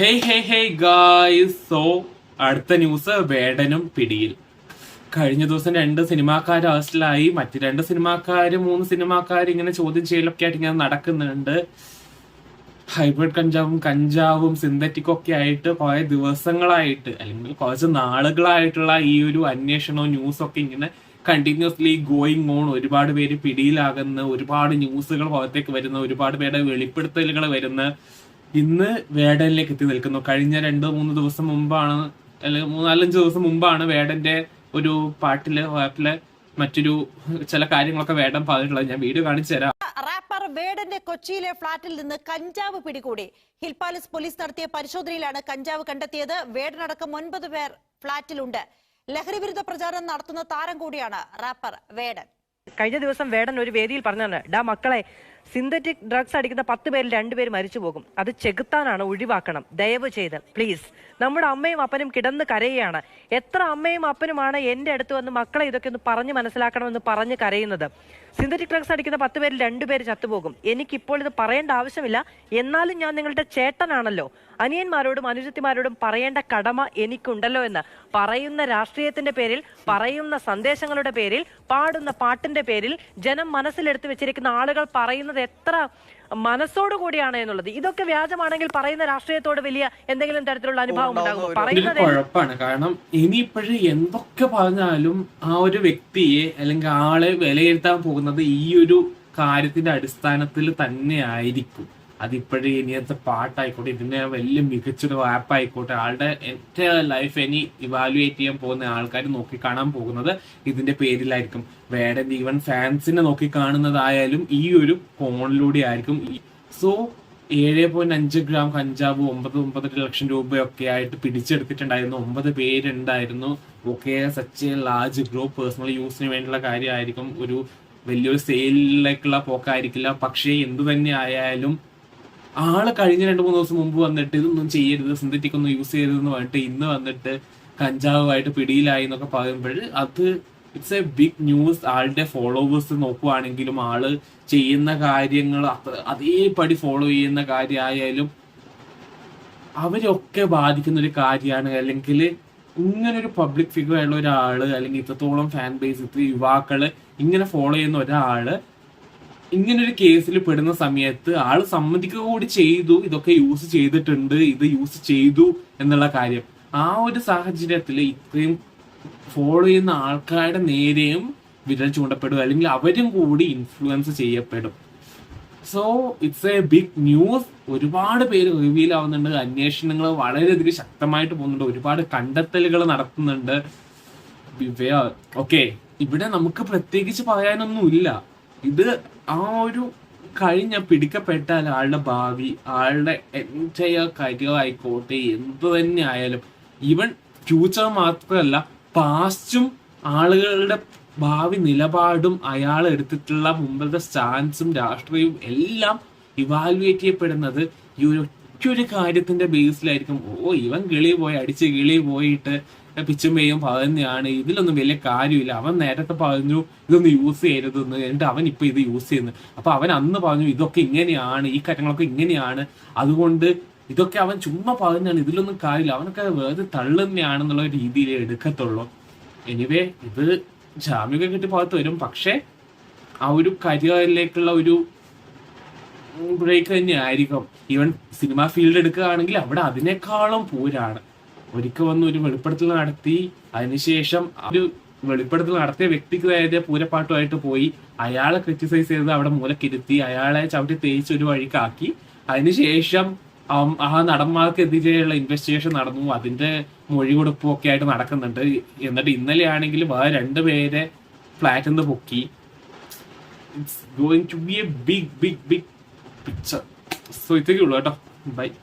Hey hey hey guys so അടുത്ത news വേടനും പിടിയിൽ. കഴിഞ്ഞ ദിവസം രണ്ട് സിനിമാക്കാർ അറസ്റ്റിലായി മറ്റു രണ്ട് സിനിമാക്കാർ മൂന്ന് സിനിമാക്കാർ ഇങ്ങനെ ചോദ്യം ചെയ്യലൊക്കെ ആയിട്ട് ഇങ്ങനെ നടക്കുന്നുണ്ട്. ഹൈബ്രിഡ് കഞ്ചാവും കഞ്ചാവും സിന്തറ്റിക്കും ഒക്കെ ആയിട്ട് കുറെ ദിവസങ്ങളായിട്ട് അല്ലെങ്കിൽ കുറച്ച് നാളുകളായിട്ടുള്ള ഈ ഒരു അന്വേഷണവും ന്യൂസൊക്കെ ഇങ്ങനെ കണ്ടിന്യൂസ്ലി ഗോയിങ് ഓൺ ഒരുപാട് പേര് പിടിയിലാകുന്ന ഒരുപാട് ന്യൂസുകൾ പുറത്തേക്ക് വരുന്ന ഒരുപാട് പേരുടെ വെളിപ്പെടുത്തലുകൾ വരുന്ന ഇന്ന് വേടനിലേക്ക് എത്തി നിൽക്കുന്നു. കഴിഞ്ഞ രണ്ടോ മൂന്ന് ദിവസം മുമ്പാണ് അല്ലെങ്കിൽ മൂന്നാലഞ്ച് ദിവസം മുമ്പാണ് വേടന്റെ ഒരു പാട്ടിൽ ആപ്പിൽ മറ്റൊരു ചില കാര്യങ്ങളൊക്കെ വേടൻ പറഞ്ഞിട്ടുള്ളത്. ഞാൻ വീഡിയോ കാണിച്ചു തരാം. റാപ്പർ വേടന്റെ കൊച്ചിയിലെ ഫ്ളാറ്റിൽ നിന്ന് കഞ്ചാവ് പിടികൂടി. ഹിൽ പാലസ് പോലീസ് നടത്തിയ പരിശോധനയിലാണ് കഞ്ചാവ് കണ്ടെത്തിയത്. വേടനടക്കം ഒൻപത് പേർ ഫ്ളാറ്റിലുണ്ട് ലഹരി വിരുദ്ധ പ്രചാരണം നടത്തുന്ന താരം കൂടിയാണ് റാപ്പർ വേടൻ. കഴിഞ്ഞ ദിവസം വേടൻ ഒരു വേദിയിൽ പറഞ്ഞാണ് ഡാ മക്കളെ സിന്തറ്റിക് ഡ്രഗ്സ് അടിക്കുന്ന പത്ത് പേരിൽ രണ്ടുപേര് മരിച്ചു പോകും. അത് ചെകുത്താനാണ് ഒഴിവാക്കണം. ദയവ് ചെയ്ത് പ്ലീസ്. നമ്മുടെ അമ്മയും അപ്പനും കിടന്ന് കരയുകയാണ്. എത്ര അമ്മയും അപ്പനുമാണ് എന്റെ അടുത്ത് വന്ന് മക്കളെ ഇതൊക്കെ ഒന്ന് പറഞ്ഞ് മനസ്സിലാക്കണമെന്ന് പറഞ്ഞ് കരയുന്നത്? സിന്തറ്റിക് ഡ്രഗ്സ് അടിക്കുന്ന പത്ത് പേരിൽ രണ്ടുപേര് ചത്തുപോകും. എനിക്കിപ്പോൾ ഇത് പറയേണ്ട ആവശ്യമില്ല. എന്നാലും ഞാൻ നിങ്ങളുടെ ചേട്ടനാണല്ലോ. അനിയന്മാരോടും അനുജത്തിമാരോടും പറയേണ്ട കടമ എനിക്കുണ്ടല്ലോ എന്ന്. പറയുന്ന രാഷ്ട്രീയത്തിന്റെ പേരിൽ പറയുന്ന സന്ദേശങ്ങളുടെ പേരിൽ പാടുന്ന പാട്ടിന്റെ പേരിൽ ജനം മനസ്സിലെടുത്ത് വെച്ചിരിക്കുന്ന ആളുകൾ പറയുന്നത് എത്ര മനസ്സോട് കൂടിയാണ് എന്നുള്ളത്. ഇതൊക്കെ വ്യാജമാണെങ്കിൽ പറയുന്ന രാഷ്ട്രീയത്തോട് വലിയ എന്തെങ്കിലും തരത്തിലുള്ള അനുഭവം ഉണ്ടാകുമോ? പറയുന്നത് കുഴപ്പമാണ്. കാരണം ഇനിയിപ്പോഴും എന്തൊക്കെ പറഞ്ഞാലും ആ ഒരു വ്യക്തിയെ അല്ലെങ്കിൽ ആളെ വിലയിരുത്താൻ പോകുന്നത് ഈ ഒരു കാര്യത്തിന്റെ അടിസ്ഥാനത്തിൽ തന്നെ ആയിരിക്കും അതിപ്പോഴും ഇനിയത്തെ പാട്ടായിക്കോട്ടെ ഇതിന്റെ വലിയ മികച്ചൊരു ആപ്പ് ആയിക്കോട്ടെ ആളുടെ എന്റെ ലൈഫ് ഇനി ഇവാലുവേറ്റ് ചെയ്യാൻ പോകുന്ന ആൾക്കാർ നോക്കി കാണാൻ പോകുന്നത് ഇതിന്റെ പേരിലായിരിക്കും. വേറെ ഈവൻ ഫാൻസിനെ നോക്കി കാണുന്നതായാലും ഈ ഒരു ഫോണിലൂടെ ആയിരിക്കും. സോ ഏഴ് പോയിന്റ് അഞ്ച് ഗ്രാം കഞ്ചാവ് ഒമ്പത് ഒമ്പതര ലക്ഷം രൂപയൊക്കെ ആയിട്ട് പിടിച്ചെടുത്തിട്ടുണ്ടായിരുന്നു. ഒമ്പത് പേരുണ്ടായിരുന്നു. Okay such a large group personal യൂസിന് വേണ്ടിയുള്ള കാര്യമായിരിക്കും. ഒരു വലിയൊരു സെയിലിലേക്കുള്ള പോക്കായിരിക്കില്ല. പക്ഷേ എന്തു തന്നെ ആയാലും ആൾ കഴിഞ്ഞ രണ്ട് മൂന്ന് ദിവസം മുമ്പ് വന്നിട്ട് ഇതൊന്നും ചെയ്യരുത് സിന്തറ്റിക് ഒന്നും യൂസ് ചെയ്യരുതെന്ന് പറഞ്ഞിട്ട് ഇന്ന് വന്നിട്ട് കഞ്ചാവുമായിട്ട് പിടിയിലായി എന്നൊക്കെ പറയുമ്പോൾ അത് ഇറ്റ്സ് എ ബിഗ് ന്യൂസ് ആളുടെ ഫോളോവേഴ്സ് നോക്കുവാണെങ്കിലും ആൾ ചെയ്യുന്ന കാര്യങ്ങൾ അത്ര അതേപടി ഫോളോ ചെയ്യുന്ന കാര്യമായാലും അവരൊക്കെ ബാധിക്കുന്ന ഒരു കാര്യമാണ്. അല്ലെങ്കിൽ ഇങ്ങനെ ഒരു പബ്ലിക് ഫിഗർ ആയുള്ള ഒരാൾ അല്ലെങ്കിൽ ഇത്രത്തോളം ഫാൻ ബേസ് ഇത്ര യുവാക്കൾ ഇങ്ങനെ ഫോളോ ചെയ്യുന്ന ഒരാൾ ഇങ്ങനൊരു കേസിൽ പെടുന്ന സമയത്ത് ആൾ സമ്മതിക്കുക കൂടി ചെയ്തു ഇതൊക്കെ യൂസ് ചെയ്തിട്ടുണ്ട് ഇത് യൂസ് ചെയ്തു എന്നുള്ള കാര്യം. ആ ഒരു സാഹചര്യത്തിൽ ഇത്രയും ഫോളോ ചെയ്യുന്ന ആൾക്കാരുടെ നേരെയും വിരൽ ചൂണ്ടപ്പെടും അല്ലെങ്കിൽ അവരും കൂടി ഇൻഫ്ലുവൻസ് ചെയ്യപ്പെടും. So it's a big news ഒരുപാട് പേര് റിവീൽ ആവുന്നുണ്ട്. അന്വേഷണങ്ങൾ വളരെയധികം ശക്തമായിട്ട് പോകുന്നുണ്ട്. ഒരുപാട് കണ്ടെത്തലുകൾ നടത്തുന്നുണ്ട്. ഓക്കെ ഇവിടെ നമുക്ക് പ്രത്യേകിച്ച് പറയാനൊന്നുമില്ല. ഇത് ആ ഒരു കഴിഞ്ഞ പിടിക്കപ്പെട്ടാൽ ആളുടെ ഭാവി ആളുടെ എന്റയർ കരിയർ ആയിക്കോട്ടെ എന്ത് തന്നെ ആയാലും ഈവൻ ഫ്യൂച്ചർ മാത്രമല്ല പാസ്റ്റും ആളുകളുടെ ഭാവി നിലപാടും അയാൾ എടുത്തിട്ടുള്ള മുമ്പത്തെ സ്റ്റാൻസും രാഷ്ട്രീയവും എല്ലാം ഇവാലുവേറ്റ് ചെയ്യപ്പെടുന്നത് ഈ ഒരു ഒറ്റൊരു കാര്യത്തിന്റെ ബേസിലായിരിക്കും ഓ ഇവൻ കിളി പോയി അടിച്ച് കിളി പോയിട്ട് പിച്ചും പേയും പറയുന്നതാണ് ഇതിലൊന്നും വലിയ കാര്യമില്ല. അവൻ നേരത്തെ പറഞ്ഞു ഇതൊന്നും യൂസ് ചെയ്യരുതെന്ന്. എന്നിട്ട് അവൻ ഇപ്പൊ ഇത് യൂസ് ചെയ്യുന്നു. അപ്പൊ അവൻ അന്ന് പറഞ്ഞു ഇതൊക്കെ ഇങ്ങനെയാണ് ഈ കാര്യങ്ങളൊക്കെ ഇങ്ങനെയാണ്. അതുകൊണ്ട് ഇതൊക്കെ അവൻ ചുമ്മാ പറഞ്ഞാണ് ഇതിലൊന്നും കാര്യമില്ല. അവനൊക്കെ വെറുതെ തള്ളുന്നതാണെന്നുള്ള രീതിയിൽ എടുക്കത്തുള്ളൂ. എനിവേ ഇത് ജാമ്യമൊക്കെ കിട്ടി ഭാഗത്ത് വരും. പക്ഷേ ആ ഒരു കരിയറിലേക്കുള്ള ഒരു ബ്രേക്ക് തന്നെ ആയിരിക്കും ഈവൻ സിനിമ ഫീൽഡ് എടുക്കുകയാണെങ്കിൽ അവിടെ അതിനേക്കാളും പൂരാണ്. ഒരിക്കൽ വന്ന് ഒരു വെളിപ്പെടുത്തൽ നടത്തി അതിനുശേഷം ഒരു വെളിപ്പെടുത്തൽ നടത്തിയ വ്യക്തിക്ക് നേരെ പൂരപ്പാട്ടുമായിട്ട് പോയി അയാളെ ക്രിറ്റിസൈസ് ചെയ്ത് അവിടെ മൂലക്കിരുത്തി അയാളെ ചവിട്ടി തേച്ച് ഒരു വഴിക്കാക്കി. അതിനുശേഷം ആ നടന്മാർക്കെതിരെയുള്ള ഇൻവെസ്റ്റിഗേഷൻ നടന്നു. അതിന്റെ മൊഴി കൊടുപ്പും ഒക്കെ ആയിട്ട് നടക്കുന്നുണ്ട്. എന്നിട്ട് ഇന്നലെ ആണെങ്കിൽ വേറെ രണ്ടുപേരെ ഫ്ലാറ്റിൽ നിന്ന് പൊക്കി. It's going to be a big big big picture so ഇത്രയൊക്കെ ഉള്ളൂ കേട്ടോ. ബൈ.